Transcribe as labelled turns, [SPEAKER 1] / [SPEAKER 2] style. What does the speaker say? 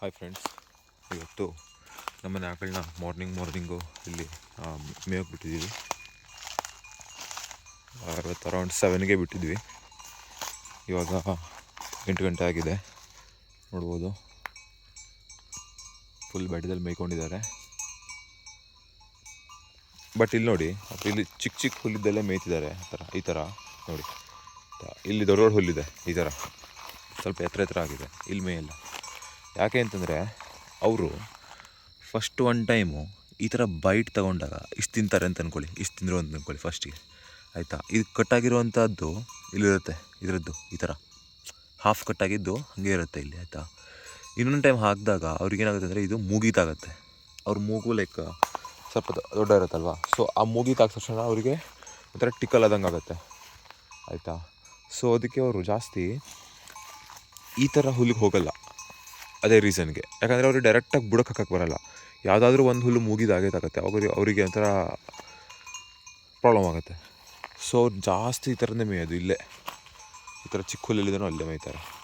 [SPEAKER 1] Hi friends ಇವತ್ತು ನಮ್ಮನೆ ಆಕಳನ್ನ morning morning ಇಲ್ಲಿ ಮೇಯಕ್ಕೆ ಬಿಟ್ಟಿದ್ದೀವಿ. ಅರವತ್ತು ಅರೌಂಡ್ ಸೆವೆನ್ಗೆ ಬಿಟ್ಟಿದ್ವಿ. ಇವಾಗ ಎಂಟು ಗಂಟೆ ಆಗಿದೆ. ನೋಡ್ಬೋದು. ಫುಲ್ ಬೆಟ್ಟದಲ್ಲಿ ಮೇಯ್ಕೊಂಡಿದ್ದಾರೆ. ಬಟ್ ಇಲ್ಲಿ ನೋಡಿ, ಇಲ್ಲಿ ಚಿಕ್ಕ ಚಿಕ್ಕ ಹುಲ್ಲಿದ್ದಲ್ಲೇ ಮೇಯ್ತಿದ್ದಾರೆ. ಆ ಥರ, ಈ ಥರ ನೋಡಿ. ಇಲ್ಲಿ ದೊಡ್ಡ ದೊಡ್ಡ ಹುಲ್ಲಿದೆ, ಈ ಥರ. ಸ್ವಲ್ಪ ಎತ್ತರ ಎತ್ತರ ಆಗಿದೆ. ಇಲ್ಲಿ ಮೇಯಲ್ಲ. ಯಾಕೆ ಅಂತಂದರೆ ಅವರು ಫಸ್ಟ್ ಒನ್ ಟೈಮು ಈ ಥರ ಬೈಟ್ ತಗೊಂಡಾಗ ಇಷ್ಟು ತಿಂತಾರೆ ಅಂತ ಅಂದ್ಕೊಳ್ಳಿ ಇಷ್ಟು ತಿಂದರು ಅಂತ ಅಂದ್ಕೊಳ್ಳಿ ಫಸ್ಟಿಗೆ ಆಯಿತಾ? ಇದು ಕಟ್ಟಾಗಿರುವಂಥದ್ದು ಇಲ್ಲಿರುತ್ತೆ, ಇದರದ್ದು ಈ ಥರ ಹಾಫ್ ಕಟ್ಟಾಗಿದ್ದು ಹಾಗೆ ಇರುತ್ತೆ ಇಲ್ಲಿ, ಆಯಿತಾ? ಇನ್ನೊಂದು ಟೈಮ್ ಹಾಕಿದಾಗ ಅವ್ರಿಗೇನಾಗುತ್ತೆ ಅಂದರೆ ಇದು ಮೂಗೀತಾಗತ್ತೆ. ಅವ್ರ ಮೂಗು ಲೈಕ್ ಸ್ವಲ್ಪ ದೊಡ್ಡ ಇರುತ್ತಲ್ವ? ಸೊ ಆ ಮೂಗಿತಾಗ ತಕ್ಷಣ ಅವರಿಗೆ ಒಂಥರ ಟಿಕ್ಕಲ್ ಆದಂಗೆ ಆಗುತ್ತೆ. ಆಯಿತಾ? ಸೊ ಅದಕ್ಕೆ ಅವರು ಜಾಸ್ತಿ ಈ ಥರ ಹುಲ್ಲಿಗೆ ಹೋಗಲ್ಲ. ಅದೇ ರೀಸನ್ಗೆ ಯಾಕಂದರೆ ಅವ್ರಿಗೆ ಡೈರೆಕ್ಟಾಗಿ ಬುಡಕ್ಕೆ ಹಾಕಕ್ಕೆ ಬರಲ್ಲ. ಯಾವುದಾದ್ರೂ ಒಂದು ಹುಲ್ಲು ಮುಗಿದಾಗೈತಾಗತ್ತೆ ಅವ್ರಿಗೆ, ಅವರಿಗೆ ಒಂಥರ ಪ್ರಾಬ್ಲಮ್ ಆಗುತ್ತೆ. ಸೊ ಜಾಸ್ತಿ ಈ ಥರನೇ ಮೇಯೋದು ಇಲ್ಲೇ. ಈ ಥರ ಚಿಕ್ಕ ಹುಲ್ಲಲ್ಲಿದನೋ ಅಲ್ಲೇ ಮೇಯ್ತಾರೆ.